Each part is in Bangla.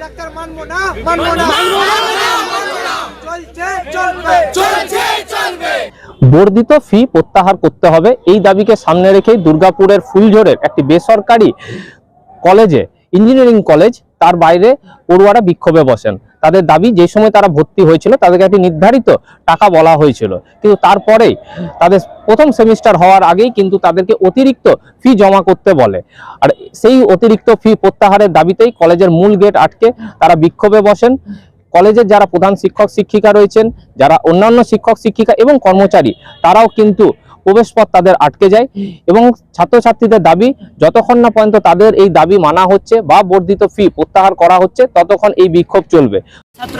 ডাক্তার মানবো না। মানবো না। চলছে চলবে। চলছে চলবে। বর্ধিত ফি প্রত্যাহার করতে হবে। এই দাবিকে সামনে রেখেই দুর্গাপুরের ফুলঝোরের একটি বেসরকারি কলেজে ইঞ্জিনিয়ারিং কলেজ তার বাইরে পড়ুয়ারা বিক্ষোভে বসেন। তাদের দাবি যে সময় তারা ভর্তি হয়েছিল, তাদেরকে একটি নির্ধারিত টাকা বলা হয়েছিল। কিন্তু তারপরেই তাদের প্রথম সেমিস্টার হওয়ার আগেই কিন্তু তাদেরকে অতিরিক্ত ফি জমা করতে বলে। আর সেই অতিরিক্ত ফি প্রত্যাহারের দাবিতেই কলেজের মূল গেট আটকে তারা বিক্ষোভে বসেন। কলেজের যারা প্রধান শিক্ষক শিক্ষিকা রয়েছেন, যারা অন্যান্য শিক্ষক শিক্ষিকা এবং কর্মচারী, তারাও কিন্তু প্রবেশপথ তাদের আটকে যায় এবং ছাত্রছাত্রীদের দাবি, যতক্ষণ না পর্যন্ত তাদের এই দাবি মানা হচ্ছে বা বর্ধিত ফি প্রত্যাহার করা হচ্ছে, ততক্ষণ এই বিক্ষোভ চলবে। ছাত্র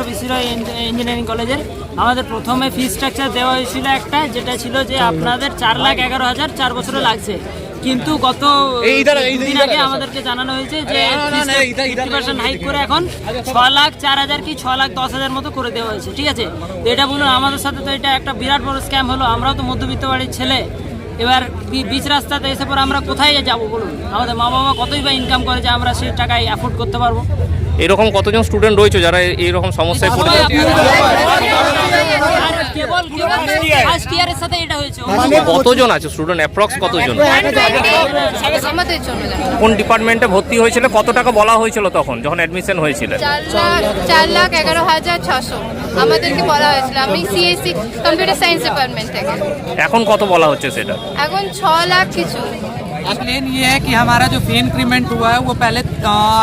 ইঞ্জিনিয়ারিং কলেজের আমাদের প্রথমে ফি স্ট্রাকচার দেওয়া হয়েছিল একটা, যেটা ছিল যে আপনাদের চার লাখ এগারো হাজার চার বছরে লাগছে। কিন্তু গত দিন আগে আমাদেরকে জানানো হয়েছে যে ফিফটি পার্সেন্ট হাইক করে এখন ছ লাখ চার হাজার কি ছ লাখ দশ হাজার মতো করে দেওয়া হয়েছে ঠিক আছে? তো এটা বলুন আমাদের সাথে তো এটা একটা বিরাট বড় স্ক্যাম হলো আমরাও তো মধ্যবিত্ত বাড়ির ছেলে। এবার বিচ রাস্তাতে এসে পর আমরা কোথায় যাব বলুন? আমাদের মা বাবা কতই বা ইনকাম করে যে আমরা সেই টাকায় অ্যাফোর্ড করতে পারব? এরকম কতজন স্টুডেন্ট রয়েছে যারা এইরকম সমস্যায় পড়ে কেবল কেবল ফার্স্ট ইয়ারের সাথে এটা হয়েছে কতজন আছে স্টুডেন্ট অ্যাপ্রক্স কতজন আমাদের জন্য জানো। কোন ডিপার্টমেন্টে ভর্তি হয়েছিল কত টাকা বলা হয়েছিল তখন যখন অ্যাডমিশন হয়েছিল চার লাখ চার লাখ এগারো হাজার ছশো আমাদেরকে বলা হয়েছিল আমি সিএসসি কম্পিউটার সায়েন্স ডিপার্টমেন্ট থেকে এখন কত বলা হচ্ছে সেটা এখন ছ লাখ কিছু एक्सप्लेन ये है कि हमारा जो फी इंक्रीमेंट हुआ है वो पहले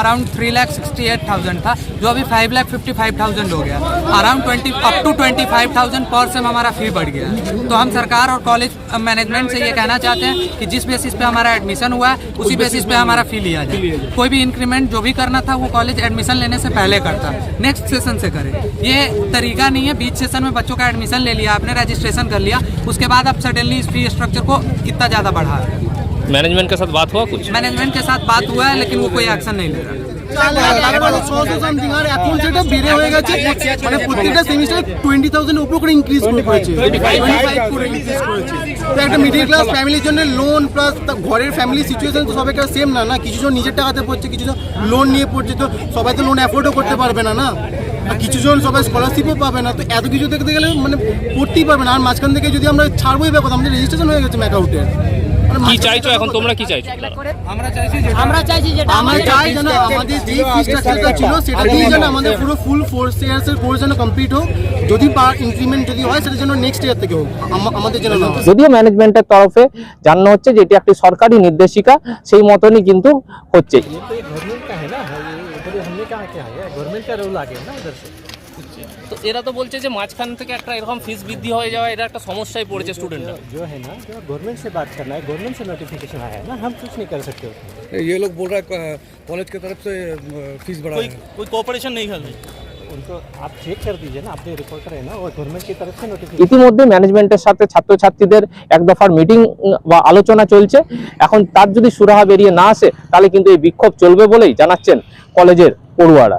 around three lakh sixty eight thousand था जो अभी five lakh fifty five thousand हो गया around twenty up to twenty five thousand पर मैक्सिमम हमारा फ़ी बढ़ गया तो हम सरकार और कॉलेज मैनेजमेंट से ये कहना चाहते हैं कि जिस बेसिस पे हमारा एडमिशन हुआ है उसी बेसिस पे हमारा फ़ी लिया जाए। कोई भी इंक्रीमेंट जो भी करना था वो कॉलेज एडमिशन लेने से पहले करता। नेक्स्ट सेशन से करें। ये तरीका नहीं है बीच सेशन में बच्चों का एडमिशन ले लिया आपने रजिस्ट्रेशन कर लिया उसके बाद आप सडनली इस फ़ी स्ट्रक्चर को इतना ज़्यादा बढ़ा रहे हैं। मैनेजमेंट के साथ बात हुआ कुछ? मैनेजमेंट के साथ बात हुआ है लेकिन वो कोई एक्शन नहीं ले रहा। এখন সেটা বেড়ে হয়ে গেছে মানে প্রত্যেকটা সেমিস্টার টোয়েন্টি থাউজেন্ড করে ইনক্রিজ একটা ক্লাস ফ্যামিলির লোন প্লাস ঘরের তো সেম না না? কিছু জন নিজের পড়ছে, কিছু জন লোন নিয়ে পড়ছে, তো সবাই তো লোন অ্যাফোর্ডও করতে পারবে না না? আর কিছু জন সবাই স্কলারশিপও পাবে না, তো এত কিছু দেখতে গেলে মানে পড়তেই পারবে না। আর মাঝখান থেকে যদি আমরা ছাড়বোই ব্যাপার আমাদের রেজিস্ট্রেশন হয়ে গেছে ম্যাকাউন্টের কি চাইছো এখন? তোমরা কি চাইছো? আমরা চাইছি আমরা চাইছি যেটা আমরা চাই যেন আমাদের যে ফি স্ট্রাকচারটা ছিল সেটা দিয়ে যেন আমাদের পুরো ফুল ফোর ইয়ার্সের কোর্স যেন কমপ্লিট হোক। যদি পার ইনক্রিমেন্ট যদি হয় সেটা যেন নেক্সট ইয়ার থেকে হোক। আমাদের যেন যদিও ম্যানেজমেন্টের তরফে জানানো হচ্ছে যে এটি একটি সরকারি নির্দেশিকা সেই মতনই কিন্তু হচ্ছে। তো এরা তো বলছে যে মাঝখান থেকে একটা এরকম ফিস বৃদ্ধি হয়ে যাওয়া এটা একটা সমস্যায় পড়েছে স্টুডেন্টরা जो है ना जो गवर्नमेंट से बात करना है गवर्नमेंट से नोटिफिकेशन आया है ना हम कुछ नहीं कर सकते उसमें। ये लोग बोल रहा है कॉलेज की तरफ से फीस बढ़ा है कोई कोऑपरेशन नहीं कर रही उनको आप चेक कर दीजिए ना अपने रिपोर्टर है ना वो गवर्नमेंट की तरफ से नोटिफिकेशन ইতিমধ্যে ম্যানেজমেন্টের সাথে ছাত্রছাত্রীদের এক দফার মিটিং বা আলোচনা চলছে এখন তার যদি সুরাহা বেরিয়ে না আসে তাহলে কিন্তু এই বিক্ষোভ চলবে বলেই জানাচ্ছেন কলেজের পড়ুয়ারা